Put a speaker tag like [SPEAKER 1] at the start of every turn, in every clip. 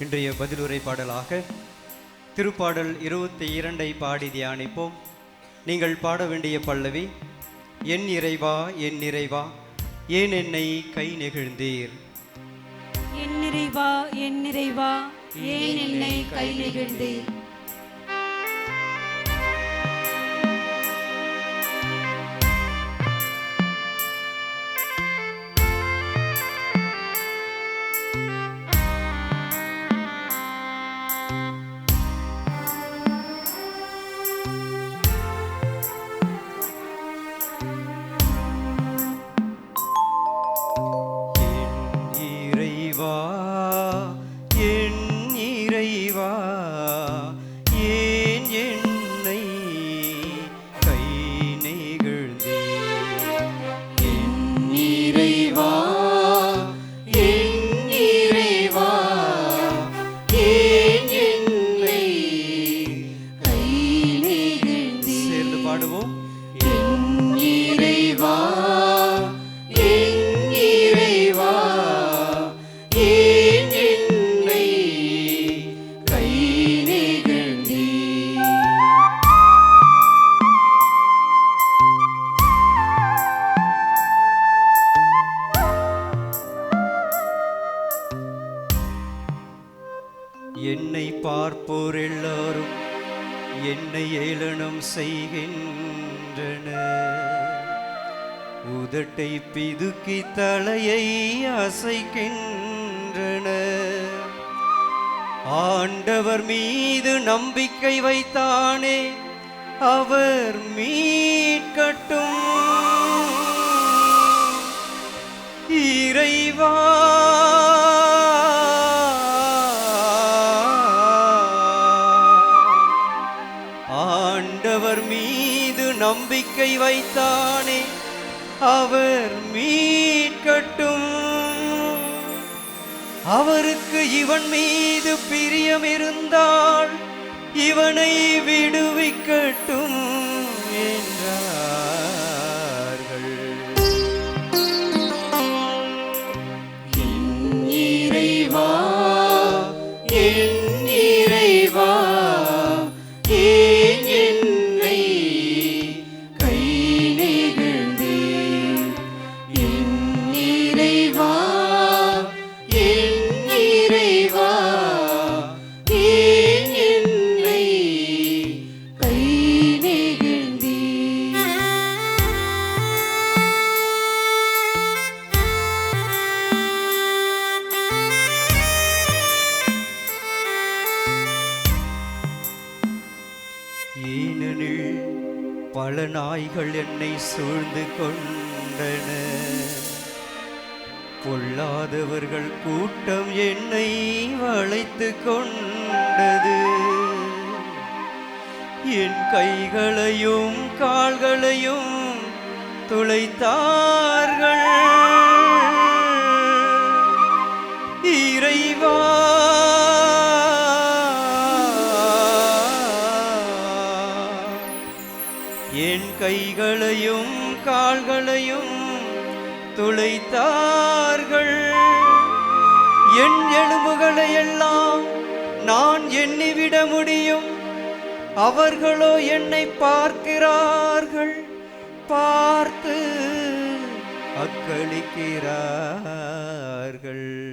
[SPEAKER 1] இன்றைய பதிலுரை பாடலாக திருப்பாடல் இருபத்தி இரண்டை பாடி தியானிப்போம். நீங்கள் பாட வேண்டிய பல்லவி என் இறைவா என் இறைவா ஏன் என்னை கை நெகிழ்ந்தீர்?
[SPEAKER 2] என் நிறைவா என் நிறைவா ஏன் என்னை கை நெகிழ்ந்தீர்?
[SPEAKER 1] இறைவா என்னை பார்ப்போர் எல்லாரும் என்னை ஏளனம் செய்கின்றனர். உதட்டை பிதுக்கி தலையை அசைக்கின்றன ஆண்டவர் மீது நம்பிக்கை வைத்தானே அவர் மீட்கட்டும் இறைவா ஆண்டவர் மீது நம்பிக்கை வைத்தானே அவர் மீட்கட்டும் அவருக்கு இவன் மீது பிரியம் இருந்தால் இவனை விடுவிக்கட்டும் என்றார்கள். இறைவா என் பல நாய்கள் என்னை சூழ்ந்து கொண்டன. பொல்லாதவர்கள் கூட்டம் என்னை வளைத்து கொண்டது. என் கைகளையும் கால்களையும் துளைத்தார்கள். என் கைகளையும் கால்களையும் துளைத்தார்கள். என் எலும்புகளை எல்லாம் நான் எண்ணிவிட முடியும். அவர்களோ என்னை பார்க்கிறார்கள். பார்த்து அக்களிக்கிறார்கள்.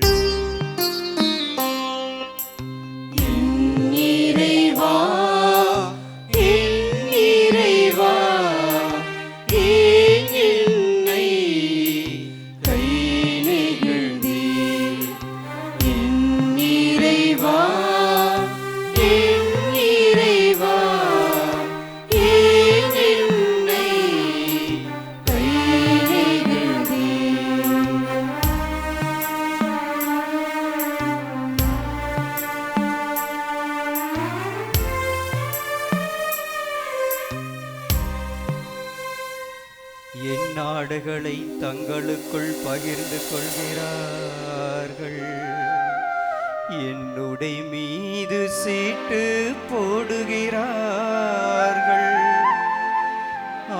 [SPEAKER 1] நாடுகளை தங்களுக்குள் பகிர்ந்து கொள்கிறார்கள். என்னுடைய மீது சீட்டு போடுகிறார்கள்.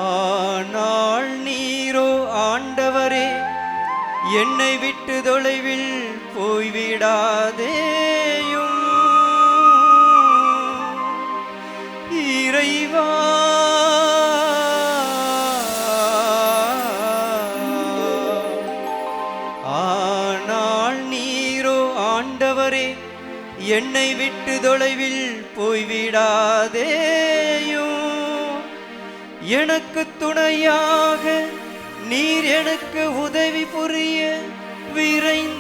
[SPEAKER 1] ஆனால் நீரோ ஆண்டவரே என்னை விட்டு தொலைவில் போய்விடாதேயும். இறைவா என்னை விட்டு தொலைவில் போய்விடாதேயோ? எனக்கு துணையாக நீர் எனக்கு உதவி புரிய விரைந்து